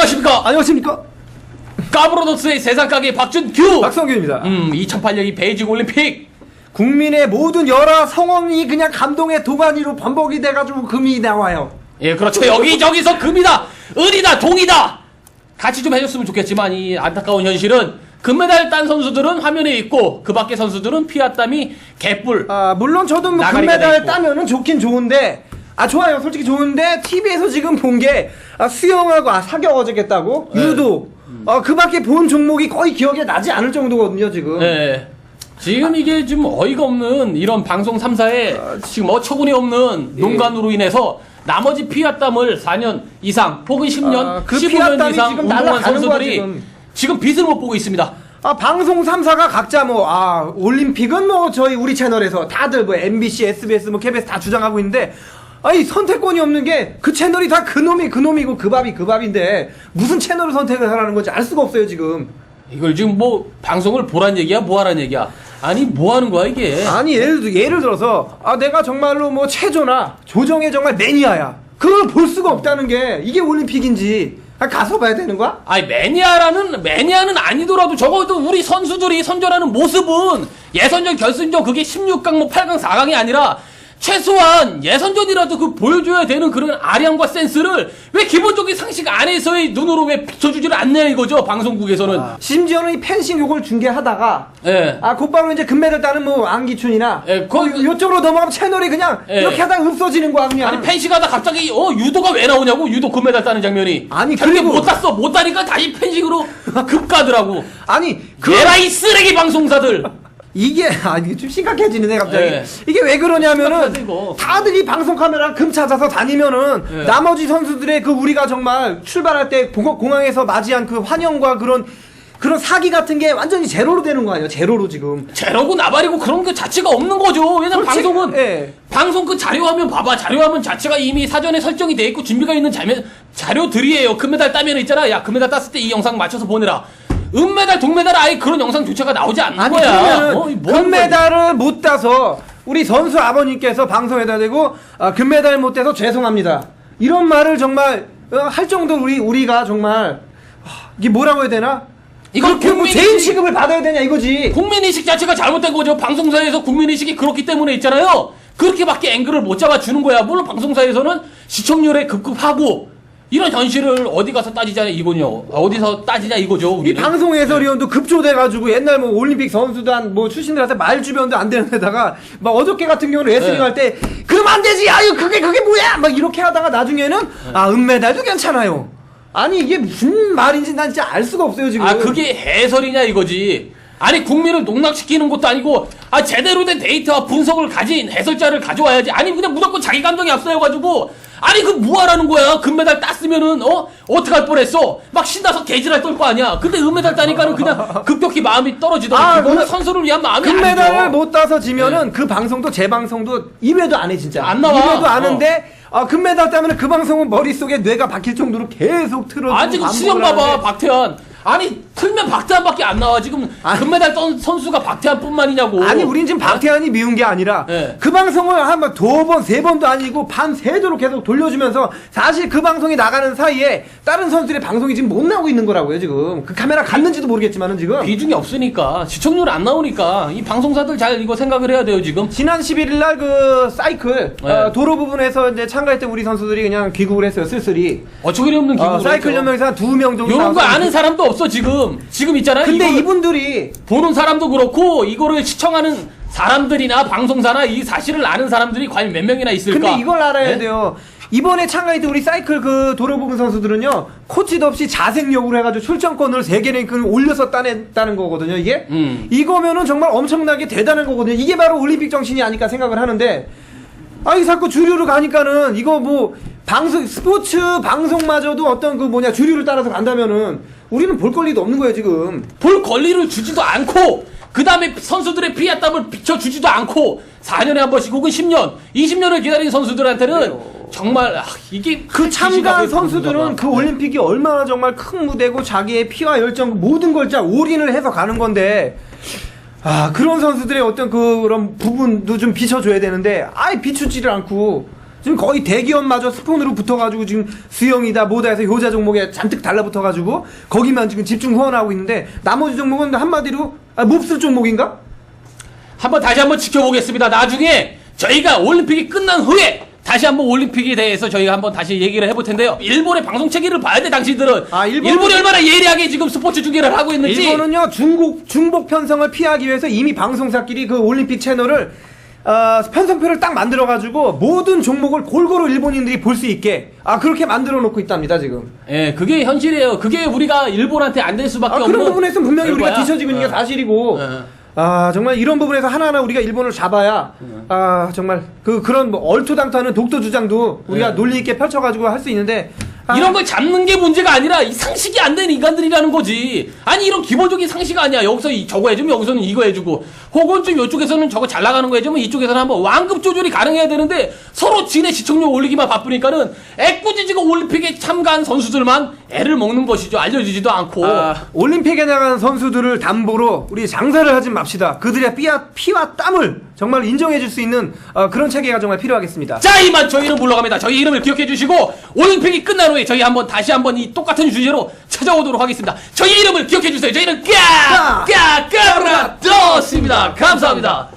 안녕하십니까? 안녕하십니까? 까브로더스의 세상 가게 박준규. 박성규입니다. 음, 2008년 이 베이징 올림픽. 국민의 모든 열화 성원이 그냥 감동의 도가니로 반복이 돼가지고 금이 나와요. 예, 그렇죠. 여기저기서 금이다, 은이다, 동이다. 같이 좀 해줬으면 좋겠지만 이 안타까운 현실은 금메달 딴 선수들은 화면에 있고 그 밖의 선수들은 피와 땀이 개뿔. 아 물론 저도 뭐 나가리가 돼 금메달 있고. 따면은 좋긴 좋은데 아 좋아요 솔직히 좋은데 TV에서 지금 본 게 아, 수영하고 아, 사격 어저겠다고 네. 유도 어, 그 밖에 본 종목이 거의 기억에 나지 않을 정도거든요 지금. 예. 지금 이게 좀 어이가 없는 이런 방송 3사에 지금 어처구니 없는 예. 농간으로 인해서 나머지 피와 땀을 4년 이상 혹은 10년, 아, 그 피와 15년 땀이 이상 지금 운동한 선수들이 지금. 지금 빛을 못 보고 있습니다. 아 방송 3사가 각자 뭐 아 올림픽은 뭐 저희 우리 채널에서 다들 뭐 MBC, SBS 뭐 KBS 다 주장하고 있는데 아니 선택권이 없는 게 그 채널이 다 그놈이 그놈이고 그 밥이 그 밥인데 무슨 채널을 선택을 하라는 건지 알 수가 없어요 지금. 이걸 지금 뭐 방송을 보란 얘기야 뭐 하란 얘기야? 아니 뭐 하는 거야 이게? 아니 예를, 들- 예를 들어서 아 내가 정말로 뭐 체조나 조정의 정말 매니아야. 그걸 볼 수가 없다는 게 이게 올림픽인지. 아, 가서 봐야 되는 거야? 아니 매니아라는 매니아는 아니더라도 적어도 우리 선수들이 선전하는 모습은 예선전 결승전 그게 16강 뭐 8강 4강이 아니라 최소한 예선전이라도 그 보여줘야 되는 그런 아량과 센스를 왜 기본적인 상식 안에서의 눈으로 왜 비춰주지를 않냐 이거죠 방송국에서는. 심지어는 이 펜싱 요걸 중계하다가 예. 아 곧바로 이제 금메달 따는 뭐 안기춘이나 예, 거 그- 요쪽으로 넘어가면 채널이 그냥 예. 이렇게 하다가 없어지는 거야 그냥 아니 펜싱하다 갑자기 어 유도가 왜 나오냐고? 유도 금메달 따는 장면이. 아니, 그리고- 못 땄어 못 따니까 다시 펜싱으로 급가더라고. 아니 그 에라이 쓰레기 방송사들 이게 아 이게 좀 심각해지네 갑자기 예. 이게 왜 그러냐면은 심각하지. 다들 이 방송 카메라 금 찾아서 다니면은 예. 나머지 선수들의 그 우리가 정말 출발할 때 공- 공항에서 맞이한 그 환영과 그런 그런 사기 같은 게 완전히 제로로 되는 거 아니에요 제로로 지금 제로고 나발이고 그런 그 자체가 없는 거죠. 왜냐면 솔직히- 방송은 예. 방송 그 자료화면 봐봐. 자료화면 자체가 이미 사전에 설정이 돼 있고 준비가 있는 자면 자료들이에요. 금메달 따면 있잖아. 야 금메달 땄을 때 이 영상 맞춰서 보내라. 은메달, 동메달 아예 그런 영상조차가 나오지 않는 아니 거야. 어, 금메달을 못 따서 우리 선수 아버님께서 방송에다 대고 아, 금메달 못 따서 죄송합니다 이런 말을 정말 어, 할 정도로 우리 우리가 정말 하, 이게 뭐라고 해야 되나 이건 뭐 국민이- 죄인 취급을 받아야 되냐 이거지 국민의식 자체가 잘못된 거죠. 방송사에서 국민의식이 그렇기 때문에 있잖아요. 그렇게밖에 앵글을 못 잡아주는 거야. 물론 방송사에서는 시청률에 급급하고 이런 현실을 어디 가서 따지자 이거요. 어디서 따지자 이거죠. 이 우리는. 방송 해설위원도 급조돼가지고 옛날 뭐 올림픽 선수단 뭐 출신들한테 말 주변도 안 되는 데다가 막 어저께 같은 경우는 레슬링 네. 할때 그럼 안 되지 아유 그게 그게 뭐야 막 이렇게 하다가 나중에는 아 은메달도 괜찮아요 아니 이게 무슨 말인지 난 진짜 알 수가 없어요 지금 아 그게 해설이냐 이거지. 아니 국민을 농락시키는 것도 아니고 아 제대로 된 데이터와 분석을 가진 해설자를 가져와야지. 아니 그냥 무조건 자기 감정이 앞서여가지고 아니 그 뭐하라는 거야. 금메달 땄으면은 어 어떡할 뻔했어. 막 신나서 개지랄 떨 거 아니야. 근데 은메달 따니까는 그냥 급격히 마음이 떨어지더라고. 아, 그거는 그- 선수를 위한 마음이 금메달을 아니죠. 못 따서 지면은 그 방송도 재방송도 2회도 안 해 진짜 안 나와. 2회도 안 하는데 아, 금메달 따면 그 방송은 머릿속에 뇌가 박힐 정도로 계속 틀어주고 아 지금 반복을 시정 봐봐 박태환. 아니 틀면 박태환밖에 안 나와. 지금 아. 금메달 떤 선수가 박태환뿐만이냐고. 아니 우린 지금 박태환이 미운 게 아니라 네. 그 방송을 한두 번, 세 번도 아니고 반 세도로 계속 돌려주면서 사실 그 방송이 나가는 사이에 다른 선수들의 방송이 지금 못 나오고 있는 거라고요 지금 그 카메라 갔는지도 모르겠지만은 지금 비중이 없으니까 시청률 안 나오니까 이 방송사들 잘 이거 생각을 해야 돼요 지금. 지난 11일 날 그 사이클 네. 어, 도로 부분에서 이제 참가했던 우리 선수들이 그냥 귀국을 했어요 쓸쓸히 어처구니 없는 기분. 어, 사이클 연맹에서 한 두 명 정도 이런 거 아는 사람도 없어 지금. 지금 있잖아요. 근데 이분들이 보는 사람도 그렇고 이거를 시청하는 사람들이나 방송사나 이 사실을 아는 사람들이 과연 몇 명이나 있을까? 근데 이걸 알아야 네? 돼요. 이번에 참가했던 우리 사이클 그 도로 부분 선수들은요 코치도 없이 자생력으로 해가지고 출전권을 세계 랭킹을 올려서 따냈다는 거거든요 이게 음. 이거면은 정말 엄청나게 대단한 거거든요 이게 바로 올림픽 정신이 아닐까 생각을 하는데 아이 자꾸 주류로 가니까는 이거 뭐 방송 스포츠 방송마저도 어떤 그 뭐냐 주류를 따라서 간다면은 우리는 볼 권리도 없는 거예요 지금 볼 권리를 주지도 않고 그 다음에 선수들의 피와 땀을 비춰주지도 않고 4년에 한 번씩 혹은 10년, 20년을 기다린 선수들한테는 정말 아, 이게 그큰 지시가 참가한 왜 선수들은 그 봐. 올림픽이 얼마나 정말 큰 무대고 자기의 피와 열정 모든 걸 진짜 올인을 해서 가는 건데 아 그런 선수들의 어떤 그런 부분도 좀 비춰줘야 되는데 아예 비추지를 않고 지금 거의 대기업마저 스폰으로 붙어가지고 지금 수영이다 뭐다 해서 효자 종목에 잔뜩 달라붙어가지고 거기만 지금 집중 후원하고 있는데 나머지 종목은 한마디로 아, 몹쓸 종목인가? 한번 다시 한번 지켜보겠습니다. 나중에 저희가 올림픽이 끝난 후에 다시 한번 올림픽에 대해서 저희가 한번 다시 얘기를 해볼 텐데요. 일본의 방송 체계를 봐야 돼, 당신들은. 아, 일본은- 일본이 얼마나 예리하게 지금 스포츠 중계를 하고 있는지. 일본은요 중국 중복 편성을 피하기 위해서 이미 방송사끼리 그 올림픽 채널을 어, 편성표를 딱 만들어가지고 모든 종목을 골고루 일본인들이 볼 수 있게 아 그렇게 만들어 놓고 있답니다 지금. 예, 그게 현실이에요. 그게 우리가 일본한테 안 될 수밖에 아 없는. 그런 부분에서 분명히 우리가. 뒤처지고 있는 게 어. 사실이고. 네. 아 정말 이런 부분에서 하나하나 우리가 일본을 잡아야 아 정말 그 그런 뭐 얼토당토하는 독도 주장도 우리가 네. 논리 있게 펼쳐가지고 할 수 있는데 아, 이런 걸 잡는 게 문제가 아니라 이 상식이 안 되는 인간들이라는 거지. 아니 이런 기본적인 상식 아니야. 여기서 이- 저거 해주면 여기서는 이거 해주고 혹은 좀 이쪽에서는 저거 잘 나가는 거 해주면 이쪽에서는 한번 완급 조절이 가능해야 되는데 서로 지네 시청률 올리기만 바쁘니까는 애꿎이 지금 올림픽에 참가한 선수들만 애를 먹는 것이죠. 알려지지도 않고. 아, 올림픽에 나간 선수들을 담보로 우리 장사를 하지 맙시다. 그들의 피와, 피와 땀을 정말 인정해줄 수 있는 어, 그런 체계가 정말 필요하겠습니다. 자 이만 저희는 물러갑니다. 저희 이름을 기억해 주시고 올림픽이 끝난 후에 저희 한번 다시 한번 이 똑같은 주제로 찾아오도록 하겠습니다. 저희 이름을 기억해 주세요. 저희는 까까까라떴습니다. 감사합니다.